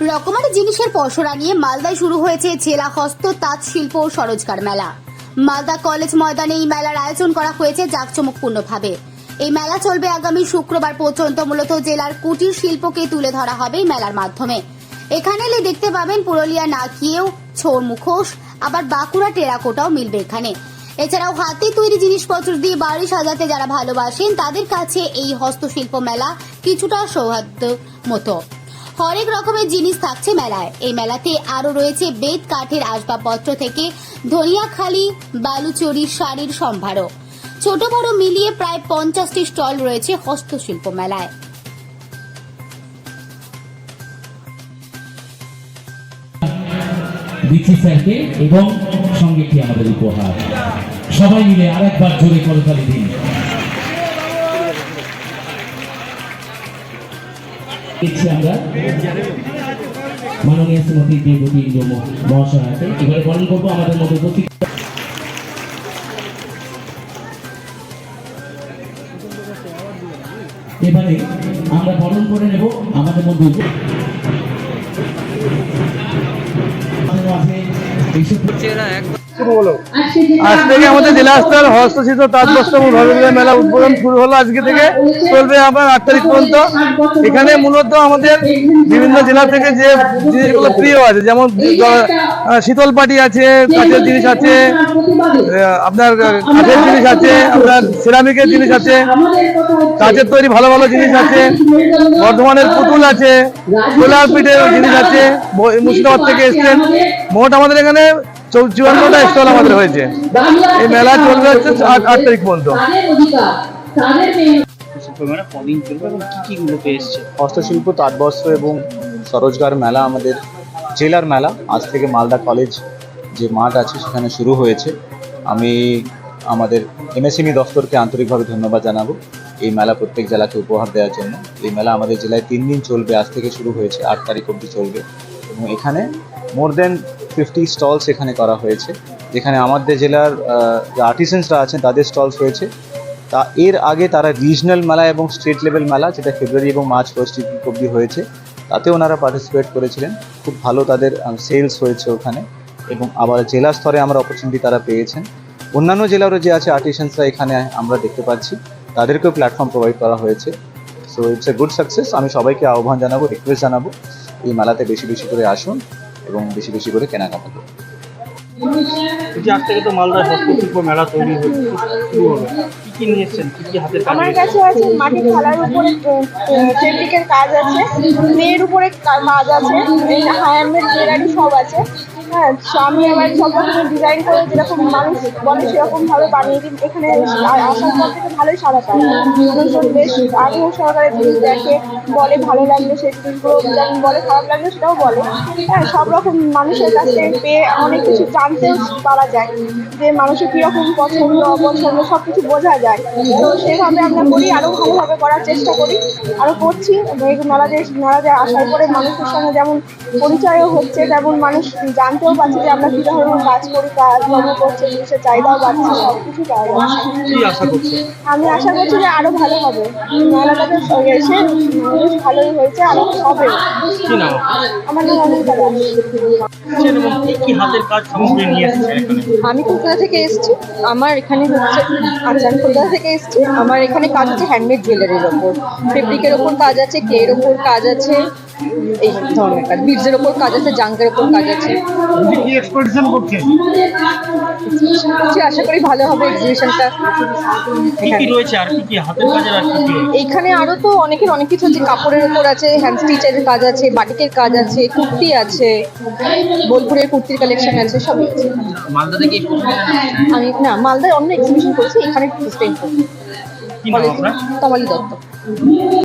রকমারি জিনিসের পসরা নিয়ে মালদায় শুরু হয়েছে জেলা হস্ত তাঁত শিল্প ও সরোজগার মেলা। মালদা কলেজ ময়দানে এই মেলার আয়োজন করা হয়েছে জাঁকজমকপূর্ণভাবে। এই মেলা চলবে আগামী শুক্রবার পর্যন্ত, মূলত জেলার কুটির শিল্পকে তুলে ধরা হবে এই মেলার মাধ্যমে। এখানে এলে দেখতে পাবেন পুরুলিয়া নাকিয়েও ছোর মুখোশ, আবার বাঁকুড়া টেরাকোটাও মিলবে এখানে। এছাড়াও হাতে তৈরি জিনিসপত্র দিয়ে বাড়ি সাজাতে যারা ভালোবাসেন, তাদের কাছে এই হস্তশিল্প মেলা কিছুটা সৌহার্দ্য মতো। হরেক রকমের জিনিস থাকছে মেলায়। এই মেলাতে আরও রয়েছে বেত, কাঠের আসবাবপত্র থেকে ধনিয়াখালি, বালুচরি, শাড়ির সম্ভারও। ছোট বড় মিলিয়ে প্রায় পঞ্চাশটি স্টল রয়েছে হস্তশিল্প মেলায়। স্যারকে এবং সঙ্গে কি আমাদের উপহার? সবাই মিলে আরেকবার জোরে করতালি দিন। মাননীয় শ্রীমতী দেবতী ইন্দ্র মহাশয়াকে। এবারে বরণ করব আমাদের মধ্যে উপস্থিত। এবারে আমরা বরণ করে নেব আমাদের মধ্যে উপ- আমাদের আজ থেকে আমাদের জেলা স্তর হস্তশিল্প তাঁতবস্ত্র ধর্মীয় মেলা উদ্বোধন শুরু হলো আজকে থেকে? চলবে আবার আট তারিখ পর্যন্ত। এখানে মূলত আমাদের বিভিন্ন জেলা থেকে যে জিনিসগুলো প্রিয় আছে যেমন আহ, শীতল পাটি আছে কাঠের জিনিস আছে আপনার কাঠের জিনিস আছে আপনার সিরামিকের জিনিস আছে কাঠের তৈরি ভালো ভালো জিনিস আছে বর্ধমানের পুতুল আছে সোলার পিঠের জিনিস আছে মুর্শিদাবাদ থেকে এসছেন। মোট আমাদের এখানে চৌ- চুয়ান্নটা স্টল আমাদের হয়েছে। এই মেলা চলবে হচ্ছে আট তারিখ পর্যন্ত। হস্তশিল্প, তাঁতবস্ত্র এবং সরোজগার মেলা আমাদের জেলার মেলা। আজ থেকে মালদা কলেজ যে মাঠ আছে, সেখানে শুরু হয়েছে। আমি আমাদের এমএসএমই দফতরকে আন্তরিকভাবে ধন্যবাদ জানাব এই মেলা প্রত্যেক জেলাকে উপহার দেওয়ার জন্য। এই মেলা আমাদের জেলায় তিন দিন চলবে। আজ থেকে শুরু হয়েছে, আট তারিখ অবধি চলবে। এবং এখানে মোর দেন ফিফটি স্টলস এখানে করা হয়েছে। যেখানে আমাদের জেলার আর্টিসেন্সরা আছেন, তাদের স্টলস রয়েছে। তা, এর আগে তারা রিজনাল মেলা এবং স্টেট লেভেল মেলা, যেটা ফেব্রুয়ারি এবং মার্চ ফার্স্ট অব্দি হয়েছে, তাতে ওনারা পার্টিসিপেট করেছিলেন। খুব ভালো তাদের সেলস হয়েছে ওখানে এবং আবার জেলা স্তরে আমরা অপরচুনিটি তারা পেয়েছেন। অন্যান্য জেলারও যে আছে আর্টিসানসরা এখানে আমরা দেখতে পাচ্ছি, তাদেরকেও প্ল্যাটফর্ম প্রোভাইড করা হয়েছে। So it's a good success আমি সবাইকে আহ্বান জানাব রিকোয়েস্ট জানাব, এই মেলাতে বেশি বেশি করে আসুন। এবং বেশি বেশি করে কেনাকাটা করুন এই আজ থেকে তো মালদা হস্তশিল্প মেলা তৈরি শুরু হবে। কি কি নিয়ে এসছেন? কি কি হাতের কাজ আমার কাছে আছে মাটির থালার উপরে ফেব্রিকের কাজ আছে মেয়ের উপরে কাজ আছে হ্যান্ডমেড জুয়েলারি সব আছে। হ্যাঁ আমি সব রকমের যেরকম মানুষ বলে বানিয়ে দিই এখানে আসার ভালোই বেশ দেখে, বলে ভালো লাগলে যেমন বলে খারাপ সেটাও বলে। হ্যাঁ সব রকম মানুষের কাছ পেয়ে অনেক কিছু জানতেও পারা যায় যে মানুষের কীরকম পছন্দ, অপছন্দ সব কিছু বোঝা যায়। তো সেভাবে আমরা করি, আরও ভালোভাবে করার চেষ্টা করি, আরও করছি। মেলাতে মেলাতে আসার পরে মানুষের সঙ্গে যেমন পরিচয়ও হচ্ছে, তেমন মানুষ জানতেও পারছে যে আমরা কী ধরনের কাজ করি কাজকর্ম করছে জিনিসের চাহিদাও বাড়ছে সব কিছু পাওয়া যাচ্ছে। আমি আশা করছি যে আরও ভালো হবে। মেলাটাতে এসে ভালোই হয়েছে আরও হবে। আমার নাম আমি কলকাতা থেকে এসেছি। আমার এখানে হচ্ছে আচ্ছা আমি কলকাতা থেকে এসেছি। আমার এখানে কাজ হচ্ছে হ্যান্ডমেড জুয়েলারির ওপর। ফেব্রিকের ওপর কাজ আছে ক্লের ওপর কাজ আছে এই ধরনের কাজ। বিডসের ওপর কাজ আছে জাঙ্কের ওপর কাজ আছে। আপনি কি এক্সপেকটেশন করছেন করছি আশা করি ভালো হবে এক্সিবিশনটা কি কি রয়েছে আর কি কি হাতের কাজের আর কি? এইখানে আরও তো অনেকের অনেক কিছু আছে। কাপড়ের উপর আছে হ্যান্ড স্টিচের কাজ আছে বাটিকের কাজ আছে কুর্তি আছে বোলপুরের কুর্তির কালেকশন আছে সব আছে। মালদা থেকে আমি না মালদায় অন্য এক্সিবিশন করেছি এখানে ফার্স্ট টাইম কি নাম আপনার? তমালি দত্ত।